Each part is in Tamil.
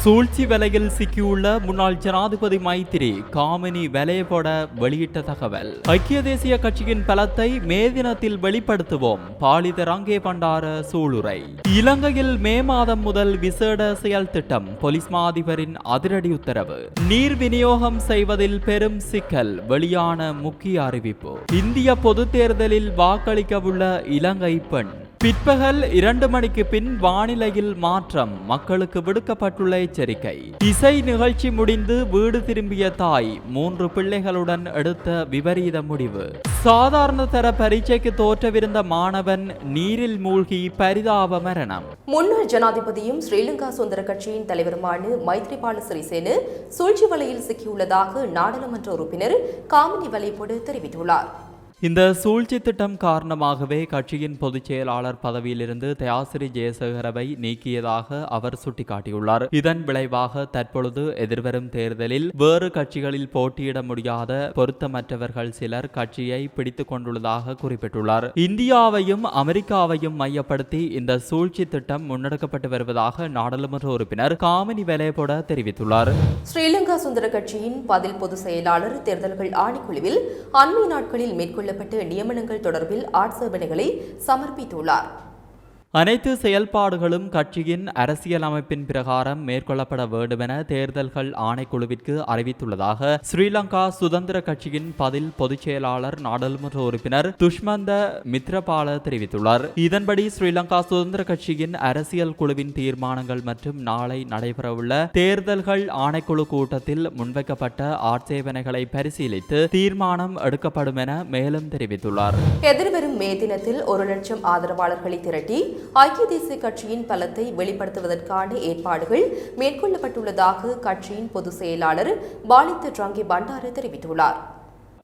சூழ்ச்சி வலையில் சிக்கியுள்ள முன்னாள் ஜனாதிபதி மைத்திரி காமினி வலையபோட வெளியிட்ட தகவல். ஐக்கிய தேசிய கட்சியின் பலத்தை மே தினத்தில் வெளிப்படுத்துவோம் பாலித ரங்கே பண்டார சூளுரை. இலங்கையில் மே மாதம் முதல் விசேட செயல் திட்டம் போலீஸ் மா அதிபரின் அதிரடி உத்தரவு. நீர் விநியோகம் செய்வதில் பெரும் சிக்கல் வெளியான முக்கிய அறிவிப்பு. இந்திய பொதுத் தேர்தலில் வாக்களிக்கவுள்ள இலங்கை பெண். பிற்பகல் இரண்டு மணிக்கு பின் வானிலையில் மாற்றம் மக்களுக்கு விடுக்கப்பட்டுள்ள எச்சரிக்கை. இசை நிகழ்ச்சி முடிந்து வீடு திரும்பிய தாய் மூன்று பிள்ளைகளுடன் எடுத்த விபரீத முடிவு. சாதாரண தர பரீட்சைக்கு தோற்றவிருந்த மாணவன் நீரில் மூழ்கி பரிதாப மரணம். முன்னாள் ஜனாதிபதியும் ஸ்ரீலங்கா சுதந்திர கட்சியின் தலைவருமான மைத்ரிபால சிறிசேனு சூழ்ச்சி வலையில் சிக்கியுள்ளதாக நாடாளுமன்ற உறுப்பினர் காமினி வலைப்போடு தெரிவித்துள்ளார். இந்த சூழ்ச்சி திட்டம் காரணமாகவே கட்சியின் பொதுச் செயலாளர் பதவியிலிருந்து தயாசிரி ஜெயசேகரவை நீக்கியதாக அவர் சுட்டிக்காட்டியுள்ளார். இதன் விளைவாக தற்பொழுது எதிர்வரும் தேர்தலில் வேறு கட்சிகளில் போட்டியிட முடியாத பொருத்தமற்றவர்கள் சிலர் கட்சியை பிடித்துக் கொண்டுள்ளதாக குறிப்பிட்டுள்ளார். இந்தியாவையும் அமெரிக்காவையும் மையப்படுத்தி இந்த சூழ்ச்சி திட்டம் முன்னெடுக்கப்பட்டு வருவதாக நாடாளுமன்ற உறுப்பினர் காமினி வெலேபொட தெரிவித்துள்ளார். ஸ்ரீலங்கா சுந்தர கட்சியின் பதில் பொதுச் செயலாளர் தேர்தல்கள் ஆணைக்குழுவில் அண்மை நாட்களில் மேற்கொள்ள மேற்கொள்ளப்பட்ட நியமனங்கள் தொடர்பில் ஆட்சேபனைகளை சமர்ப்பித்துள்ளார். அனைத்து செயல்பாடுகளும் கட்சியின் அரசியல் அமைப்பின் பிரகாரம் மேற்கொள்ளப்பட வேண்டுமென தேர்தல்கள் ஆணைக்குழுவிற்கு அறிவித்துள்ளதாக ஸ்ரீலங்கா சுதந்திர கட்சியின் பதில் பொதுச் செயலாளர் நாடாளுமன்ற உறுப்பினர் துஷ்மந்த மித்ரபால தெரிவித்துள்ளார். இதன்படி ஸ்ரீலங்கா சுதந்திர கட்சியின் அரசியல் குழுவின் தீர்மானங்கள் மற்றும் நாளை நடைபெறவுள்ள தேர்தல்கள் ஆணைக்குழு கூட்டத்தில் முன்வைக்கப்பட்ட ஆட்சேபனைகளை பரிசீலித்து தீர்மானம் எடுக்கப்படும் என மேலும் தெரிவித்துள்ளார். எதிர்வரும் மே தினத்தில் ஒரு லட்சம் ஆதரவாளர்களை திரட்டி ஐக்கிய தேசிய கட்சியின் பலத்தை வெளிப்படுத்துவதற்கான ஏற்பாடுகள் மேற்கொள்ளப்பட்டுள்ளதாக கட்சியின் பொதுச் செயலாளர் பாலித்த ட்ரங்கி பண்டார தெரிவித்துள்ளார்.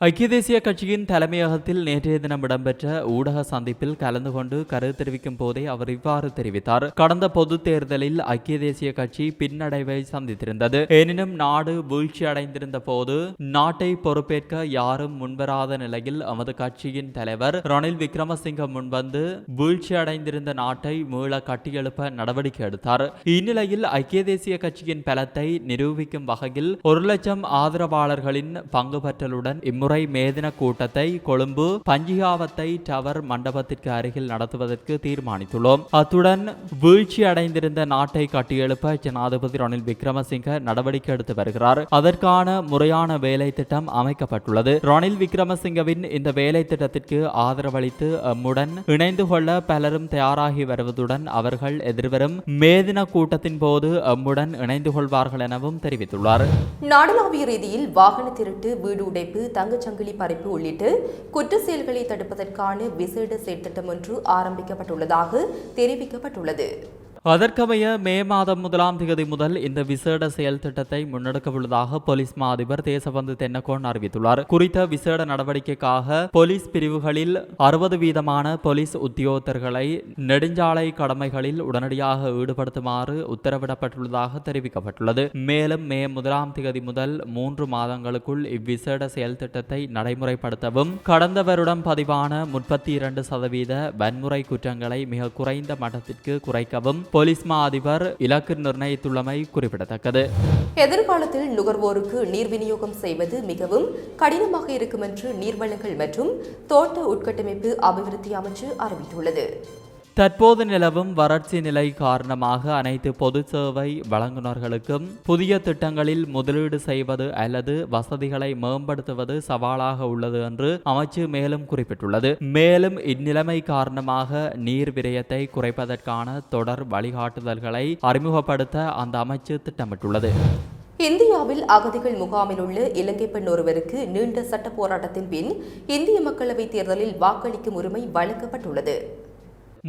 ஐக்கிய தேசிய கட்சியின் தலைமையகத்தில் நேற்றைய தினம் இடம்பெற்ற ஊடக சந்திப்பில் கலந்து கொண்டு கருத்து தெரிவிக்கும் போதே அவர் இவ்வாறு தெரிவித்தார். கடந்த பொது தேர்தலில் ஐக்கிய தேசிய கட்சி பின்னடைவை சந்தித்திருந்தது. எனினும் நாடு வீழ்ச்சி அடைந்திருந்த போது நாட்டை பொறுப்பேற்க யாரும் முன்வராத நிலையில் எமது கட்சியின் தலைவர் ரணில் விக்ரமசிங்க முன்வந்து வீழ்ச்சி அடைந்திருந்த நாட்டை மீள கட்டியெழுப்ப நடவடிக்கை எடுத்தார். இந்நிலையில் ஐக்கிய தேசிய கட்சியின் பலத்தை நிரூபிக்கும் வகையில் ஒரு லட்சம் ஆதரவாளர்களின் பங்கு பற்றலுடன் இம்முறை மேதின கூட்டத்தை கொழும்பு பஞ்சிகாவத்தை டவர் மண்டபத்திற்கு அருகில் நடத்துவதற்கு தீர்மானித்துள்ளோம். அத்துடன் வீழ்ச்சி அடைந்திருந்த நாட்டை கட்டியெழுப்ப ஜனாதிபதி ரணில் விக்ரமசிங்க நடவடிக்கை எடுத்து வருகிறார். அதற்கான முறையான வேலை திட்டம் அமைக்கப்பட்டுள்ளது. ரணில் விக்ரமசிங்கவின் இந்த வேலை திட்டத்திற்கு ஆதரவளித்து அம்முடன் இணைந்து கொள்ள பலரும் தயாராகி வருவதுடன் அவர்கள் எதிர்வரும் மேதின கூட்டத்தின் போது அம்முடன் இணைந்து கொள்வார்கள் எனவும் தெரிவித்துள்ளார். நாடளாவிய ரீதியில் வாகன திருட்டு வீடு உடைப்பு தங்க சங்கிலி பறிப்பு உள்ளிட்ட குற்ற செயல்களை தடுப்பதற்கான விசேட செயற்திட்டம் ஒன்று ஆரம்பிக்கப்பட்டுள்ளதாக தெரிவிக்கப்பட்டுள்ளது. அதற்கமைய மே மாதம் முதலாம் தேதி முதல் இந்த விசேட செயல் திட்டத்தை முன்னெடுக்க உள்ளதாக போலீஸ் மா அதிபர் தேசபந்து தென்னகோன் அறிவித்துள்ளார். குறித்த விசேட நடவடிக்கைக்காக போலீஸ் பிரிவுகளில் அறுபது வீதமான போலீஸ் உத்தியோகத்தர்களை நெடுஞ்சாலை கடமைகளில் உடனடியாக ஈடுபடுத்துமாறு உத்தரவிடப்பட்டுள்ளதாக தெரிவிக்கப்பட்டுள்ளது. மேலும் மே முதலாம் தேதி முதல் மூன்று மாதங்களுக்குள் இவ்விசேட செயல் திட்டத்தை நடைமுறைப்படுத்தவும் கடந்த வருடம் பதிவான முப்பத்தி இரண்டு சதவீத வன்முறை குற்றங்களை மிக குறைந்த மட்டத்திற்கு குறைக்கவும் போலீஸ் மா அதிபர் இலக்கு நிர்ணயித்துள்ளமை குறிப்பிடத்தக்கது. எதிர்காலத்தில் நுகர்வோருக்கு நீர் விநியோகம் செய்வது மிகவும் கடினமாக இருக்கும் என்று நீர்வளங்கள் மற்றும் தோட்ட உட்கட்டமைப்பு அபிவிருத்தி அமைச்சு அறிவித்துள்ளது. தற்போது நிலவும் வறட்சி நிலை காரணமாக அனைத்து பொது சேவை வழங்குநர்களுக்கும் புதிய திட்டங்களில் முதலீடு செய்வது அல்லது வசதிகளை மேம்படுத்துவது சவாலாக உள்ளது என்று அமைச்சு மேலும் குறிப்பிட்டுள்ளது. மேலும் இந்நிலைமை காரணமாக நீர் விரயத்தை குறைப்பதற்கான தொடர் வழிகாட்டுதல்களை அறிமுகப்படுத்த அந்த அமைச்சு திட்டமிட்டுள்ளது. இந்தியாவில் அகதிகள் முகாமில் உள்ள இலங்கை பெண் ஒருவருக்கு நீண்ட சட்ட போராட்டத்தின் பின் இந்திய மக்களவைத் தேர்தலில் வாக்களிக்கும் உரிமை வழங்கப்பட்டுள்ளது.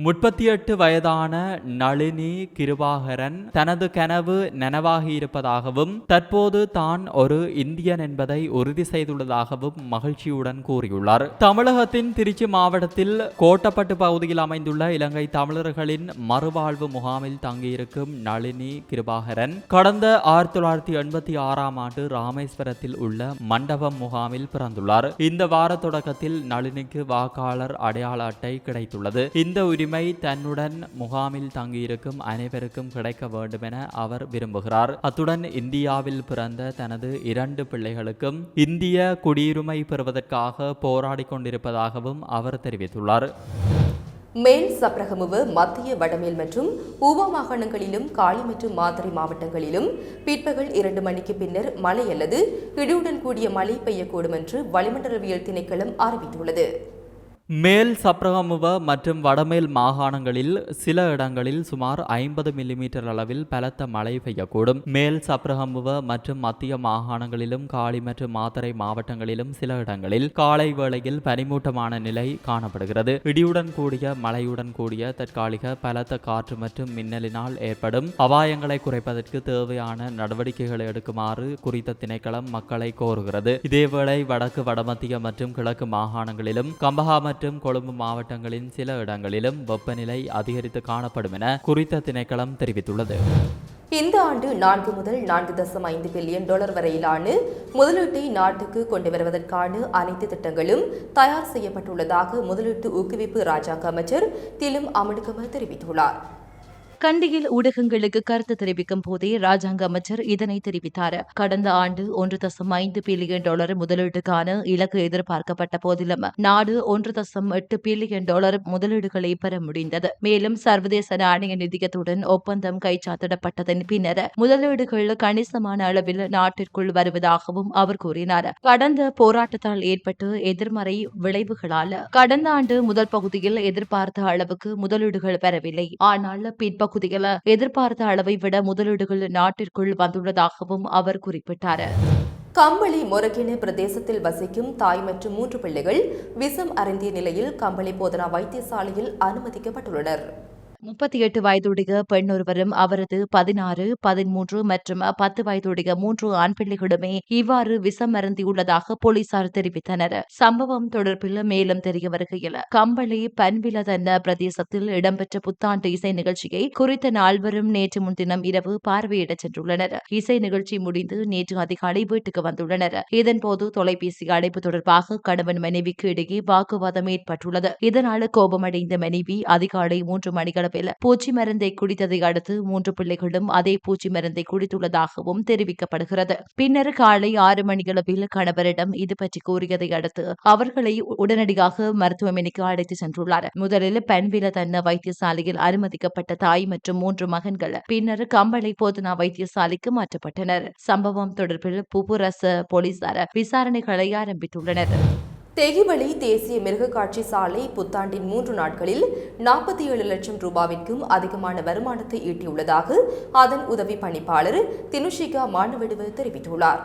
முப்பத்தி எட்டு வயதான நளினி கிருபாகரன் தனது கனவு நனவாகி இருப்பதாகவும் தற்போது தான் ஒரு இந்தியன் என்பதை உறுதி செய்துள்ளதாகவும் மகிழ்ச்சியுடன் கூறியுள்ளார். தமிழகத்தின் திருச்சி மாவட்டத்தில் கோட்டப்பட்டு பகுதியில் அமைந்துள்ள இலங்கை தமிழர்களின் மறுவாழ்வு முகாமில் தங்கியிருக்கும் நளினி கிருபாகரன் கடந்த ஆயிரத்தி தொள்ளாயிரத்தி எண்பத்தி ஆறாம் ஆண்டு ராமேஸ்வரத்தில் உள்ள மண்டபம் முகாமில் பிறந்துள்ளார். இந்த வார தொடக்கத்தில் நளினிக்கு வாக்காளர் அடையாள அட்டை கிடைத்துள்ளது. இந்த உரிமை தன்னுடன் முகாமில் தங்கியிருக்கும் அனைவருக்கும் கிடைக்க வேண்டும் என அவர் விரும்புகிறார். அத்துடன் இந்தியாவில் பிறந்த தனது இரண்டு பிள்ளைகளுக்கும் இந்திய குடியுரிமை பெறுவதற்காக போராடி கொண்டிருப்பதாகவும் அவர் தெரிவித்துள்ளார். மேல் சப்ரகமுவு மத்திய வடமேல் மற்றும் ஊவா மாகாணங்களிலும் காலி மற்றும் மாதிரி மாவட்டங்களிலும் பிற்பகல் இரண்டு மணிக்கு பின்னர் மழை அல்லது இடியுடன் கூடிய மழை பெய்யக்கூடும் என்று வளிமண்டலவியல் திணைக்களம் அறிவித்துள்ளது. மேல் சப்ரகமுவ மற்றும் வடமேல் மாகாணங்களில் சில இடங்களில் சுமார் ஐம்பது மில்லிமீட்டர் அளவில் பலத்த மழை பெய்யக்கூடும். மேல் சப்ரகமுவ மற்றும் மத்திய மாகாணங்களிலும் காலி மற்றும் மாத்தரை மாவட்டங்களிலும் சில இடங்களில் காலை வேளையில் பனிமூட்டமான நிலை காணப்படுகிறது. இடியுடன் கூடிய மழையுடன் கூடிய தற்காலிக பலத்த காற்று மற்றும் மின்னலினால் ஏற்படும் அபாயங்களை குறைப்பதற்கு தேவையான நடவடிக்கைகளை எடுக்குமாறு குறித்த திணைக்களம் மக்களை கோருகிறது. இதேவேளை வடக்கு வடமத்திய மற்றும் கிழக்கு மாகாணங்களிலும் கம்பஹா மற்றும் கொழும்பு மாவட்டங்களின் சில இடங்களிலும் வெப்பநிலை அதிகரித்து காணப்படும் என குறித்த திணைக்களம் தெரிவித்துள்ளது. இந்த ஆண்டு நான்கு முதல் நான்கு தசம் ஐந்து பில்லியன் டாலர் வரையிலான முதலீட்டை நாட்டுக்கு கொண்டு வருவதற்கான அனைத்து திட்டங்களும் தயார் செய்யப்பட்டுள்ளதாக முதலீட்டு ஊக்குவிப்பு ராஜாங்க அமைச்சர் திலும் அமிடுகம தெரிவித்துள்ளார். கண்டியில் ஊடகங்களுக்கு கருத்து தெரிவிக்கும் போதே ராஜாங்க அமைச்சர் இதனை தெரிவித்தார். கடந்த ஆண்டு ஒன்று தசம் ஐந்து பில்லியன் டாலர் முதலீட்டுக்கான இலக்கு எதிர்பார்க்கப்பட்ட போதிலும் நாடு ஒன்று தசம் எட்டு பில்லியன் டாலர் முதலீடுகளை பெற முடிந்தது. மேலும் சர்வதேச நாணய நிதியத்துடன் ஒப்பந்தம் கைச்சாத்திடப்பட்டதன் பின்னர் முதலீடுகள் கணிசமான அளவில் நாட்டிற்குள் வருவதாகவும் அவர் கூறினார். கடந்த போராட்டத்தால் ஏற்பட்டு எதிர்மறை விளைவுகளால் கடந்த ஆண்டு முதல் பகுதியில் எதிர்பார்த்த அளவுக்கு முதலீடுகள் பெறவில்லை. ஆனால் பகுதியில் எதிர்பார்த்த அளவை விட முதலீடுகள் நாட்டிற்குள் வந்துள்ளதாகவும் அவர் குறிப்பிட்டார். கம்பளி மொரகின பிரதேசத்தில் வசிக்கும் தாய் மற்றும் மூன்று பிள்ளைகள் விஷம் அருந்திய நிலையில் கம்பளி போதனா வைத்தியசாலையில் அனுமதிக்கப்பட்டுள்ளனர். முப்பத்தி எட்டு வயதுடைய பெண் ஒருவரும் அவரது பதினாறு பதிமூன்று மற்றும் பத்து வயதுடைய மூன்று ஆண் பிள்ளைகளுமே இவ்வாறு விஷம் அருந்தியுள்ளதாக போலீசார் தெரிவித்தனர். சம்பவம் தொடர்பில் மேலும் தெரிய வருகையில் கம்பளி பன்விலதன்ன பிரதேசத்தில் இடம்பெற்ற புத்தாண்டு இசை நிகழ்ச்சியை குறித்த நால்வரும் நேற்று முன்தினம் இரவு பார்வையிடச் சென்றுள்ளனர். இசை நிகழ்ச்சி முடிந்து நேற்று அதிகாலை வீட்டுக்கு வந்துள்ளனர். இதன்போது தொலைபேசி அழைப்பு தொடர்பாக கணவன் மனைவிக்கு இடையே வாக்குவாதம் ஏற்பட்டுள்ளது. இதனால் கோபமடைந்த மனைவி அதிகாலை மூன்று மணிகளவில் பூச்சி மருந்தை குடித்ததை அடுத்து மூன்று பிள்ளைகளும் அதே பூச்சி மருந்தை குடித்துள்ளதாகவும் தெரிவிக்கப்படுகிறது. பின்னர் காலை ஆறு மணியளவில் கணவரிடம் இது பற்றி கூறியதை அடுத்து அவர்களை உடனடியாக மருத்துவமனைக்கு அழைத்து சென்றுள்ளார். முதலில் பெண்வில தன்ன வைத்தியசாலையில் அனுமதிக்கப்பட்ட தாய் மற்றும் மூன்று மகன்கள் பின்னர் கம்பளை போதனா வைத்தியசாலைக்கு மாற்றப்பட்டனர். சம்பவம் தொடர்பில் புபுரச போலீசார் விசாரணைகளை ஆரம்பித்துள்ளனர். தெகிவளி தேசிய மிருகக்காட்சி சாலை புத்தாண்டின் மூன்று நாட்களில் நாற்பத்தி ஏழு லட்சம் ரூபாவிற்கும் அதிகமான வருமானத்தை ஈட்டியுள்ளதாக அதன் உதவி பணிப்பாளர் தினுஷிகா மானவெடுவ தெரிவித்துள்ளார்.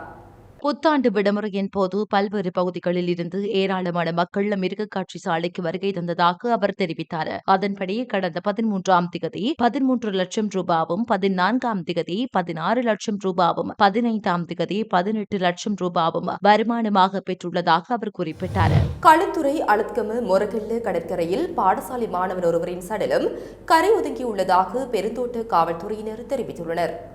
புத்தாண்டு விடுமுறையின் போது பல்வேறு பகுதிகளில் இருந்து ஏராளமான மக்கள் மிருகக்காட்சி சாலைக்கு வருகை தந்ததாக அவர் தெரிவித்தார். அதன்படி கடந்த பதிமூன்றாம் திகதி பதிமூன்று லட்சம் ரூபாவும் பதினான்காம் திகதி பதினாறு லட்சம் ரூபாவும் பதினைந்தாம் திகதி பதினெட்டு லட்சம் ரூபாவும் வருமானமாக பெற்றுள்ளதாக அவர் குறிப்பிட்டார். களுத்துறை அழுத்கமு முரகெல்லு கடற்கரையில் பாடசாலை மாணவர் ஒருவரின் சடலம் கரை ஒதுங்கியுள்ளதாக பெருந்தோட்ட காவல்துறையினர் தெரிவித்துள்ளனர்.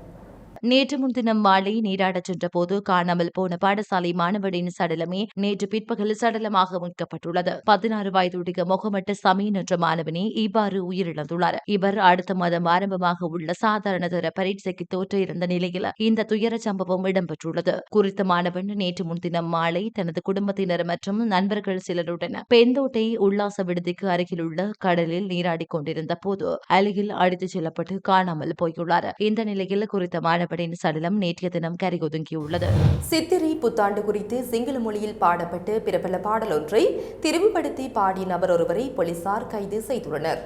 நேற்று முன்தினம் மாலை நீராடச் சென்றபோது காணாமல் போன பாடசாலை மாணவனின் சடலமே நேற்று பிற்பகல் சடலமாக மீட்கப்பட்டுள்ளது. பதினாறு வயதுடைய முகமட்ட சமீன் என்ற மாணவனே இவ்வாறு உயிரிழந்துள்ளார். இவர் அடுத்த மாதம் ஆரம்பமாக உள்ள சாதாரண தர பரீட்சைக்கு தோற்ற இருந்த நிலையில் இந்த துயர சம்பவம் இடம்பெற்றுள்ளது. குறித்த மாணவன் நேற்று முன்தினம் மாலை தனது குடும்பத்தினர் மற்றும் நண்பர்கள் சிலருடன் பெந்தோட்டை உல்லாச விடுதிக்கு அருகிலுள்ள கடலில் நீராடிக் கொண்டிருந்த போது அலையில் அடித்துச் செல்லப்பட்டு காணாமல் போயுள்ளார். இந்த நிலையில் குறித்த மாணவன் மாணவனின் சடலம் நேற்றைய தினம் கரை ஒதுங்கியுள்ளது. சித்திரை புத்தாண்டு குறித்து சிங்கள மொழியில் பாடப்பட்டு பிரபல பாடலொன்றை திரிவுபடுத்தி பாடிய நபர் ஒருவரை போலீசார் கைது செய்துள்ளனர்.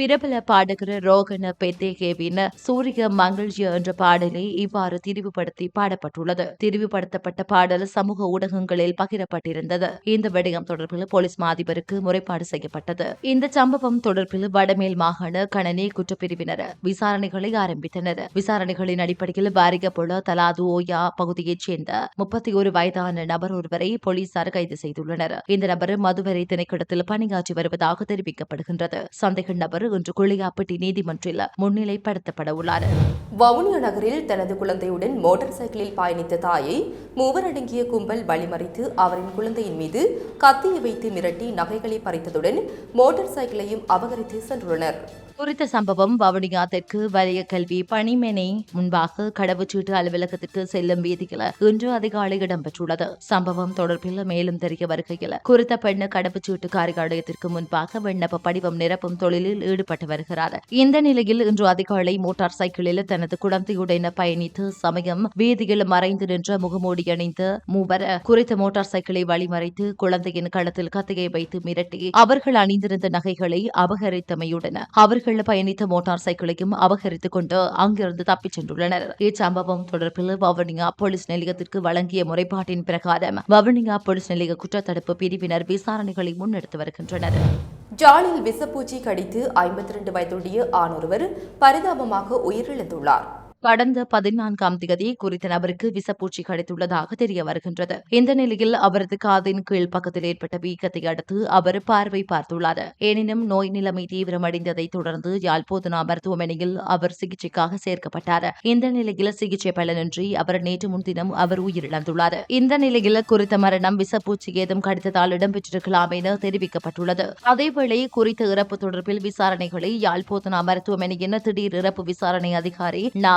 பிரபல பாடகர் ரோகன பெத்தேகேவின் சூரிய மங்கள்ஜிய என்ற பாடலை இவ்வாறு திரிவுபடுத்தி பாடப்பட்டுள்ளது. திரிவுபடுத்தப்பட்ட பாடல் சமூக ஊடகங்களில் பகிரப்பட்டிருந்தது. இந்த விடயம் தொடர்பில் போலீஸ் மாதிபருக்கு முறைப்பாடு செய்யப்பட்டது. இந்த சம்பவம் தொடர்பில் வடமேல் மாகாண கணனி குற்றப்பிரிவினர் விசாரணைகளை ஆரம்பித்தனர். விசாரணைகளின் அடிப்படையில் பாரிகபுல தலாது ஓயா பகுதியைச் சேர்ந்த முப்பத்தி ஒரு வயதான நபர் ஒருவரை போலீசார் கைது செய்துள்ளனர். இந்த நபர் மதுவரை திணைக்களத்தில் பணியாற்றி வருவதாக தெரிவிக்கப்படுகின்றது. சந்தேக நபர் இன்று குளியாப்பட்டி நீதிமன்றில் முன்னிலைப்படுத்தப்பட உள்ளார் வவுனியா நகரில் தனது குழந்தையுடன் மோட்டார் சைக்கிளில் பயணித்த தாயை மூவர் அடங்கிய கும்பல் வழிமறித்து அவரின் குழந்தையின் மீது கத்தியை வைத்து மிரட்டி நகைகளை பறித்ததுடன் மோட்டார் சைக்கிளையும் அபகரித்து சென்றுள்ளனர். குறித்த சம்பவம் வவுனியா தெற்கு வலய கல்வி பணிமனை முன்பாக கடவுச்சீட்டு அலுவலகத்திற்கு செல்லும் வீதியில் இன்று அதிகாலை இடம்பெற்றுள்ளது. சம்பவம் தொடர்பில் மேலும் தெரிய வருகையில் குறித்த பெண் கடவுச்சீட்டு காரியாலயத்திற்கு முன்பாக விண்ணப்ப படிவம் நிரப்பும் தொழிலில் ஈடுபட்டு வருகிறார். இந்த நிலையில் இன்று அதிகாலை மோட்டார் சைக்கிளில் தனது குழந்தையுடன் பயணித்து சமயம் வீதியில் மறைந்து நின்ற முகமூடி அணிந்த மூவர் குறித்த மோட்டார் சைக்கிளை வழிமறைத்து குழந்தையின் களத்தில் கத்தையை வைத்து மிரட்டி அவர்கள் அணிந்திருந்த நகைகளை அபகரித்தமையுடன் அவர்கள் பயணித்த மோட்டார் சைக்கிளையும் அபகரித்துக் கொண்டு அங்கிருந்து தப்பிச் சென்றுள்ளனர். இச்சம்பவம் தொடர்பில் வவுனியா போலீஸ் நிலையத்திற்கு வழங்கிய முறைப்பாட்டின் பிரகாரம் வவுனியா போலீஸ் நிலைய குற்றத்தடுப்பு பிரிவினர் விசாரணைகளை முன்னெடுத்து வருகின்றனர். ஜாலில் விஷப்பூச்சி கடித்து ஐம்பத்தி ரெண்டு வயதுடைய ஆணொருவர் பரிதாபமாக உயிரிழந்துள்ளார். கடந்த பதினான்காம் தேதி குறித்த நபருக்கு விசப்பூச்சி கிடைத்துள்ளதாக தெரிய வருகின்றது. இந்த நிலையில் அவரது காதின் கீழ் பக்கத்தில் ஏற்பட்ட வீக்கத்தை அடுத்து அவர் பார்வை பார்த்துள்ளார். எனினும் நோய் நிலைமை தீவிரமடைந்ததை தொடர்ந்து யாழ்போதனா மருத்துவமனையில் அவர் சிகிச்சைக்காக சேர்க்கப்பட்டார். இந்த நிலையில் சிகிச்சை பலனின்றி அவர் நேற்று முன்தினம் அவர் உயிரிழந்துள்ளார். இந்த நிலையில் குறித்த மரணம் விசப்பூச்சி ஏதும் கடித்ததால் இடம்பெற்றிருக்கலாம் என தெரிவிக்கப்பட்டுள்ளது. அதேவேளை குறித்த இறப்பு தொடர்பில் விசாரணைகளை யாழ்போதனா மருத்துவமனையின் திடீர் இறப்பு விசாரணை அதிகாரி நா